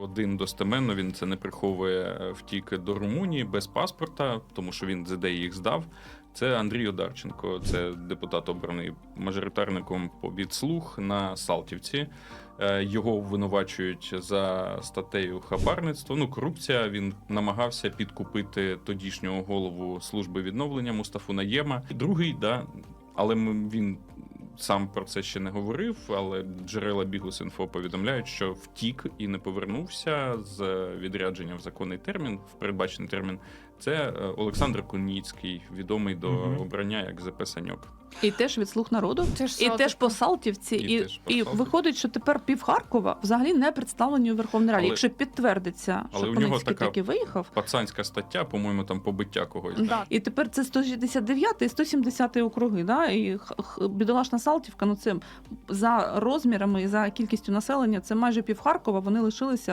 Один достеменно він це не приховує е, втік до Румунії без паспорта, тому що він ЗД їх здав. Це Андрій Одарченко, це депутат обраний мажоритарником по відслуг на Салтівці. Е, Його обвинувачують за статтею хабарництво. Ну, корупція. Він намагався підкупити тодішнього голову служби відновлення Мустафу Наєма. Другий, да, але він сам про це ще не говорив. Але джерела Бігус.Інфо повідомляють, що втік і не повернувся з відрядження в законний термін, в передбачений термін. Це е, Олександр Куніцький, відомий до обрання як ЗП Саньок. І теж від слуг народу. Це ж І теж по Салтівці, І і, теж по і Салтівці. виходить, що тепер пів Харкова взагалі не представлені у Верховній Раді. Але- Якщо підтвердиться, але що у нього така- таки виїхав. Пацанська стаття, по-моєму, там побиття когось. Да. І тепер це 169 і 170 округи. Да? І х- х- бідолашна Салтівка, ну це за розмірами і за кількістю населення, це майже пів Харкова. Вони лишилися